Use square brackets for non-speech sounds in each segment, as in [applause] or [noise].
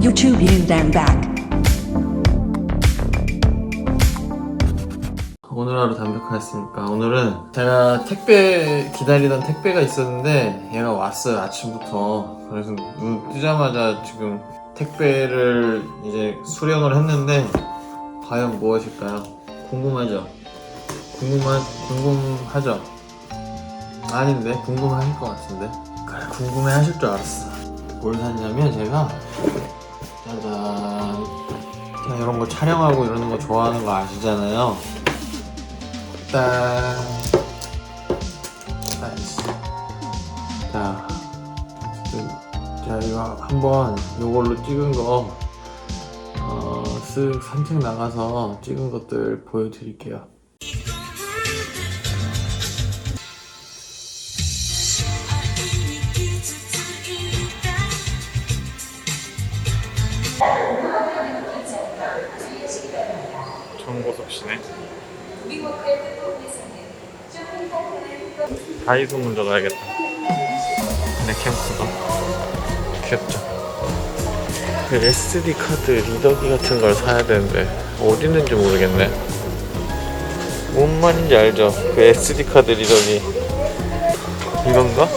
YouTube. 오늘 하루 담백하였으니까 오늘은 제가 택배 기다리던 택배가 있었는데 얘가 왔어요 아침부터 그래서 눈 뜨자마자 지금 택배를 이제 수령을 했는데 과연 무엇일까요? 궁금하죠? 궁금하, 궁금하죠? 아닌데 궁금하실 것 같은데 그래 궁금해 하실 줄 알았어 뭘 샀냐면 제가 짜잔 제가 이런 거 촬영하고 이러는 거 좋아하는 거 아시잖아요 짠. 나이스. 자, 자 이거 한번 요걸로 찍은 거 어, 쓱 산책 나가서 찍은 것들 보여드릴게요. 씨네. 다이소 먼저 가야겠다. 네, 캠코더. 귀엽죠? 그 SD 카드 리더기 같은 걸 사야 되는데 어디 있는지 모르겠네. 뭔 말인지 알죠? 그 SD 카드 리더기 이건가?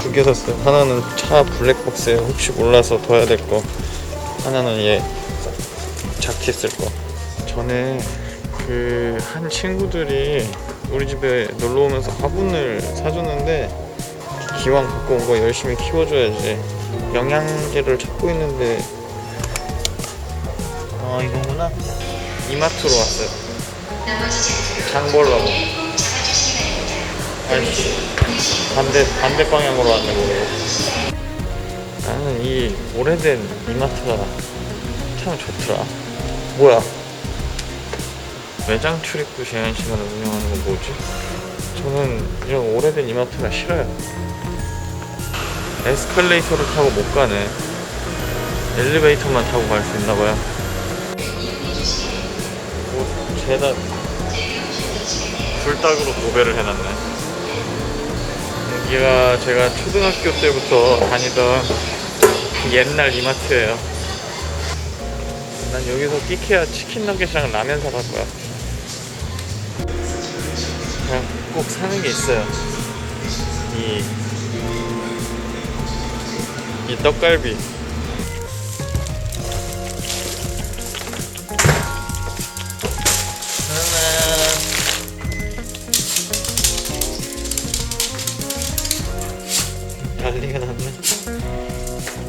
두 개 샀어요. 하나는 차 블랙박스에 혹시 몰라서 둬야 될 거. 하나는 얘 자켓 쓸 거. 전에 그 한 친구들이 우리 집에 놀러 오면서 화분을 사줬는데 기왕 갖고 온 거 열심히 키워줘야지. 영양제를 찾고 있는데 아 이거구나. 이마트로 왔어요. 장 보려고. 아니 반대 반대 방향으로 왔네 모르고. 나는 이 오래된 이마트가 참 좋더라. 뭐야? 매장 출입구 제한 시간을 운영하는 건 뭐지? 저는 이런 오래된 이마트가 싫어요. 에스컬레이터를 타고 못 가네. 엘리베이터만 타고 갈 수 있나 봐요. 뭐 죄다 불닭으로 도배를 해놨네. 여기가 제가 초등학교 때부터 다니던 옛날 이마트예요. 난 여기서 끼케야 치킨 너겟이랑 라면 사갈 거야. 그냥 꼭 사는 게 있어요. 이, 이 떡갈비. 난리가 났네.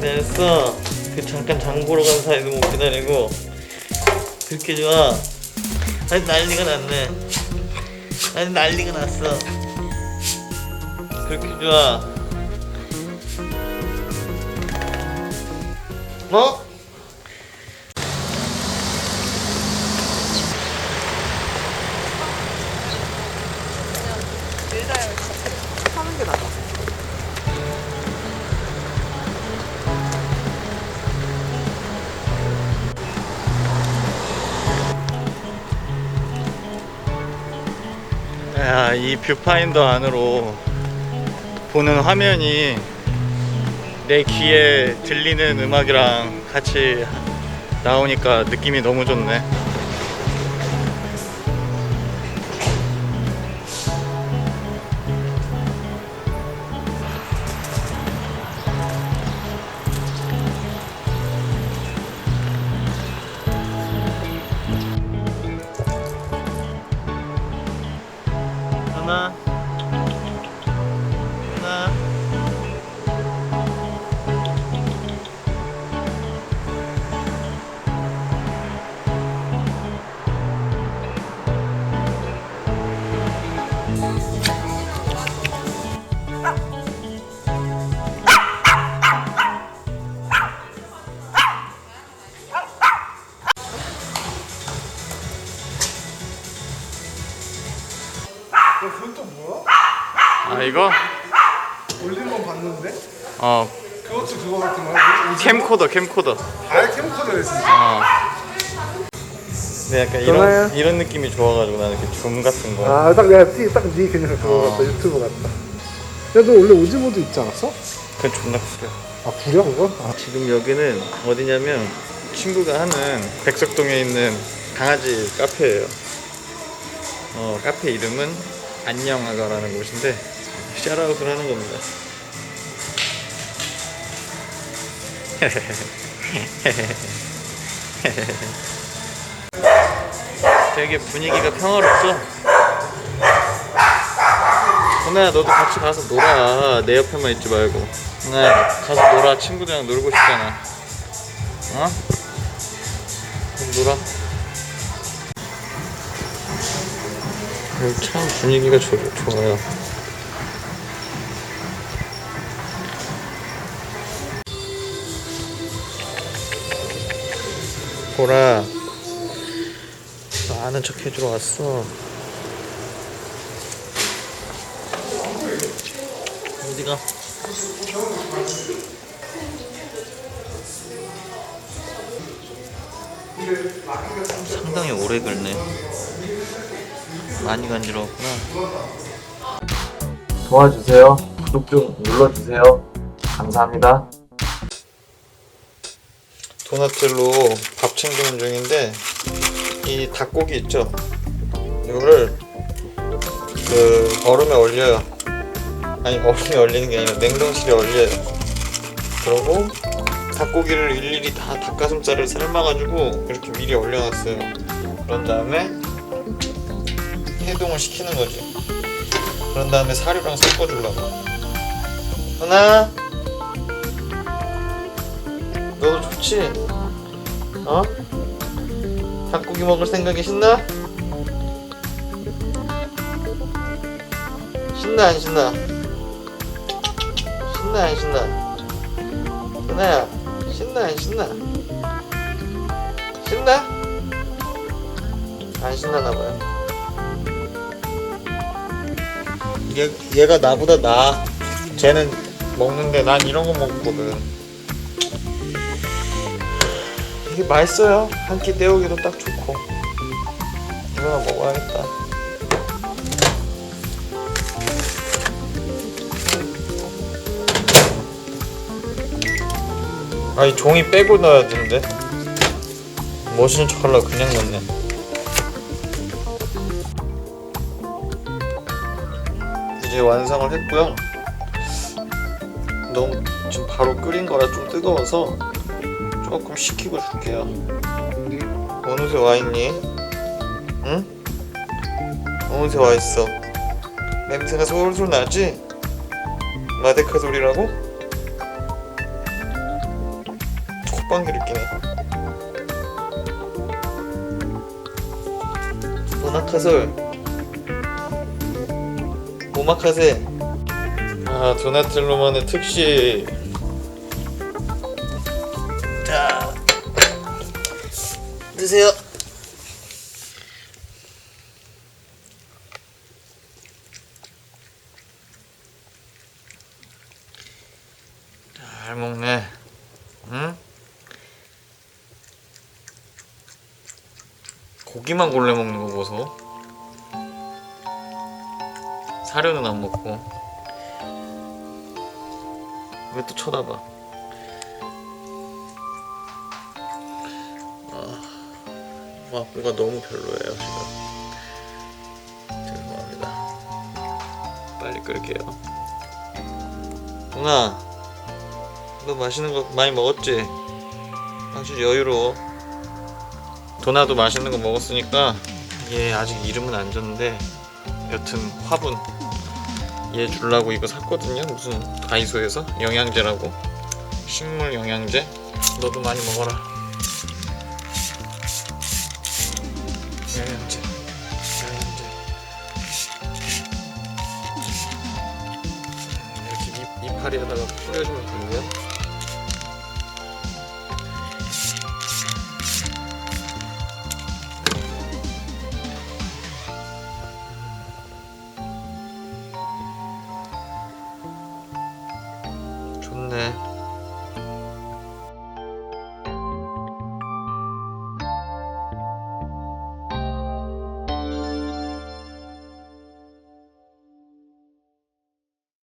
[laughs] 됐어. 그 잠깐 장 보러 간 사이도 못 기다리고 그렇게 좋아. 아니 난리가 났네. 아니 난리가 났어. 그렇게 좋아. 뭐? 하는 게 나아. 야, 이 뷰파인더 안으로 보는 화면이 내 귀에 들리는 음악이랑 같이 나오니까 느낌이 너무 좋네. 그건 또 뭐야? 아 이거 올리는 건 봤는데? 어 그것도 그거 같은 거야? 캠코더 캠코더. 아 캠코더래 진짜. 어. 근데 약간 전화요? 이런 이런 느낌이 좋아가지고 나는 이렇게 줌 같은 거. 아 딱 내가 딱네 그냥 그거 어. 같다 유튜브 같다. 야 너 원래 오지모도 있지 않았어? 그건 존나 크려. 아 불이야 그거? 아, 지금 여기는 어디냐면 친구가 하는 백석동에 있는 강아지 카페예요. 어, 카페 이름은 안녕하가라는 곳인데 샤라웃을 하는 겁니다. [laughs] 되게 분위기가 평화롭죠? 누나 너도 같이 가서 놀아 내 옆에만 있지 말고 누나 가서 놀아 친구들이랑 놀고 싶잖아 어? 놀아 참 분위기가 좋, 좋아요 보라 너 아는 척 해주러 왔어 어디가? 상당히 오래 긁네. 많이 간지러웠구나. 도와주세요. 구독 좀 눌러주세요. 감사합니다. 도나텔로 밥 챙기는 중인데 이 닭고기 있죠? 이거를 그 얼음에 얼려요. 아니 얼음에 얼리는 게 아니라 냉동실에 얼려요. 그러고 닭고기를 일일이 다 닭가슴살을 삶아가지고 이렇게 미리 얼려놨어요. 그런 다음에 해동을 시키는 거지. 그런 다음에 사료랑 섞어주려고. 하나. 너도 좋지? 어? 닭고기 먹을 생각이 신나? 신나 안 신나? 신나 안 신나? 누나야 신나 안 신나? 신나? 안 신나나 봐요 얘, 얘가 나보다 나아 쟤는 먹는데 난 이런 거 먹거든 이게 맛있어요. 한 끼 때우기도 딱 좋고. 이거 하나 먹어야겠다. 아, 이 종이 빼고 넣어야 되는데. 멋있는 척 하려고 그냥 넣네. 이제 완성을 했고요. 너무 지금 바로 끓인 거라 좀 뜨거워서 조금 식히고 줄게요. 어느 새 와 있니? 응? 어느 새 와 있어? 냄새가 솔솔 나지? 마데카 소리라고? 콧방귀를 끼네. 오마카솔. 오마카세. 아 도나텔로만의 특식. 자, 드세요. 잘 먹네. 응? 고기만 골래 먹는 거 보소. 사료는 안 먹고. 왜 또 쳐다봐? 막구가 너무 별로예요 지금 죄송합니다 빨리 끌게요 누나 너 맛있는 거 많이 먹었지? 아주 여유로워 도나도 맛있는 거 먹었으니까 얘 아직 이름은 안 줬는데 여튼 화분 얘 주려고 이거 샀거든요. 무슨 다이소에서? 영양제라고? 식물 영양제? 너도 많이 먹어라. 영양제. 영양제. 음, 이렇게 이, 이파리에다가 뿌려주면 되고요 좋네